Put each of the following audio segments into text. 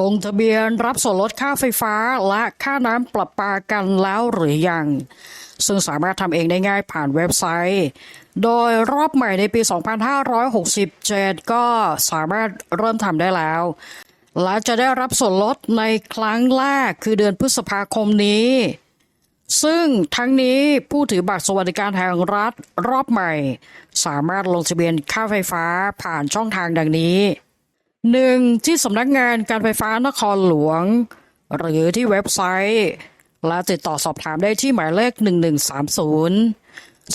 ลงทะเบียนรับส่วนลดค่าไฟฟ้าและค่าน้ำประปากันแล้วหรือยัง ซึ่งสามารถทำเองได้ง่ายผ่านเว็บไซต์ โดยรอบใหม่ในปี 2567 ก็สามารถเริ่มทำได้แล้ว และจะได้รับส่วนลดในครั้งแรกคือเดือนพฤษภาคมนี้ ซึ่งทั้งนี้ผู้ถือบัตรสวัสดิการแห่งรัฐรอบใหม่ สามารถลงทะเบียนค่าไฟฟ้าผ่านช่องทางดังนี้ หนึ่งที่สำนักงานการไฟฟ้านครหลวง หรือที่เว็บไซต์ และติดต่อสอบถามได้ที่หมายเลข 1130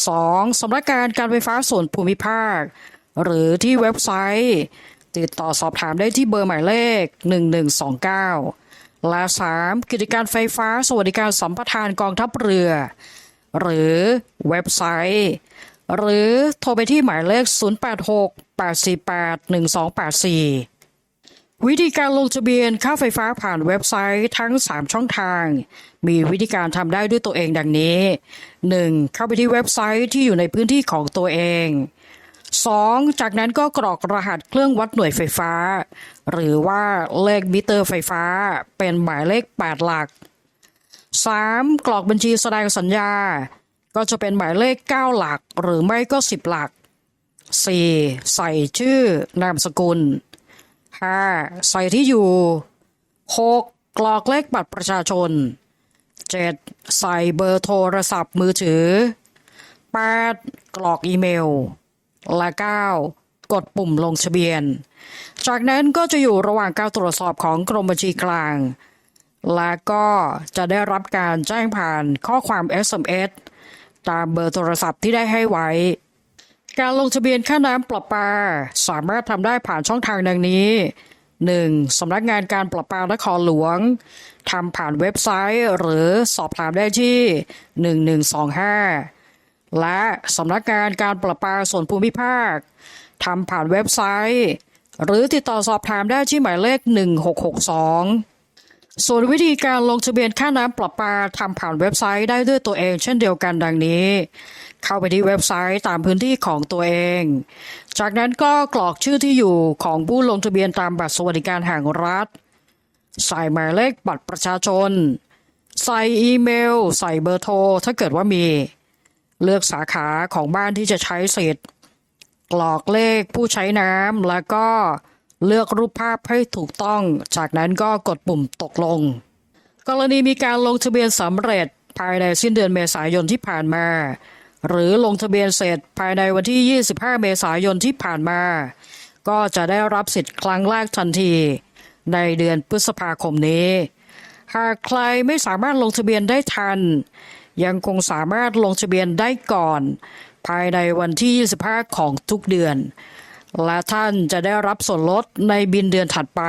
2. สำนักงานการไฟฟ้าส่วนภูมิภาค หรือที่เว็บไซต์ ติดต่อสอบถามได้ที่เบอร์หมายเลข 1129 และ 3. กิจการไฟฟ้าสวัสดิการสัมปทานกองทัพเรือ หรือเว็บไซต์ หรือโทรไปที่หมายเลข 086-848-1284 วิธีการลงทะเบียนค่าไฟฟ้าผ่านเว็บไซต์ทั้ง 3 ช่องทาง มีวิธีการทำได้ด้วยตัวเองดังนี้ 1. เข้าไปที่เว็บไซต์ที่อยู่ในพื้นที่ของตัวเอง 2. จากนั้นก็กรอกรหัสเครื่องวัดหน่วยไฟฟ้า หรือว่าเลขมิเตอร์ไฟฟ้า เป็นหมายเลข 8 หลัก 3. กรอกบัญชีแสดงสัญญา ก็จะเป็นหมายเลข 9 หลัก หรือไม่ก็ 10 หลัก 4. ใส่ชื่อนามสกุล 5. ใส่ที่อยู่ 6. กรอกเลขบัตรประชาชน 7. ใส่เบอร์โทรศัพท์มือถือ 8. กรอกอีเมล และ 9. กดปุ่มลงทะเบียน จากนั้นก็จะอยู่ระหว่างการตรวจสอบของกรมบัญชีกลาง และก็จะได้รับการแจ้งผ่านข้อความ SMS ตามเบอร์โทรศัพท์ที่ได้ให้ไว้ การลงทะเบียนค่าน้ำประปา สามารถทำได้ผ่านช่องทางดังนี้ 1. สำนักงานการประปานครหลวงทำผ่านเว็บไซต์หรือสอบถามได้ที่ 1125 และสำนักงานการประปาส่วนภูมิภาคทำผ่านเว็บไซต์ หรือติดต่อสอบถามได้ที่หมายเลข 1662 ส่วนวิธีการลงทะเบียนค่าน้ำประปาทำผ่านเว็บไซต์ได้ด้วยตัวเองเช่นเดียวกันดังนี้ เข้าไปที่เว็บไซต์ตามพื้นที่ของตัวเอง จากนั้นก็กรอกชื่อที่อยู่ของผู้ลงทะเบียนตามบัตรสวัสดิการแห่งรัฐ ใส่หมายเลขบัตรประชาชน ใส่อีเมล ใส่เบอร์โทร ถ้าเกิดว่ามี เลือกสาขาของบ้านที่จะใช้สิทธิ์กรอกเลขผู้ใช้น้ำแล้วก็ เลือกรูปภาพให้ถูกต้อง จากนั้นก็กดปุ่มตกลง กรณีมีการลงทะเบียนสำเร็จภายในสิ้นเดือนเมษายนที่ผ่านมา หรือลงทะเบียนเสร็จภายในวันที่ 25 เมษายนที่ผ่านมา ก็จะได้รับสิทธิ์ครั้งแรกทันที ในเดือนพฤษภาคมนี้ หากใครไม่สามารถลงทะเบียนได้ทัน ยังคงสามารถลงทะเบียนได้ก่อน ภายในวันที่ 25 ของทุกเดือน และท่านจะได้รับส่วนลดในบินเดือนถัดไป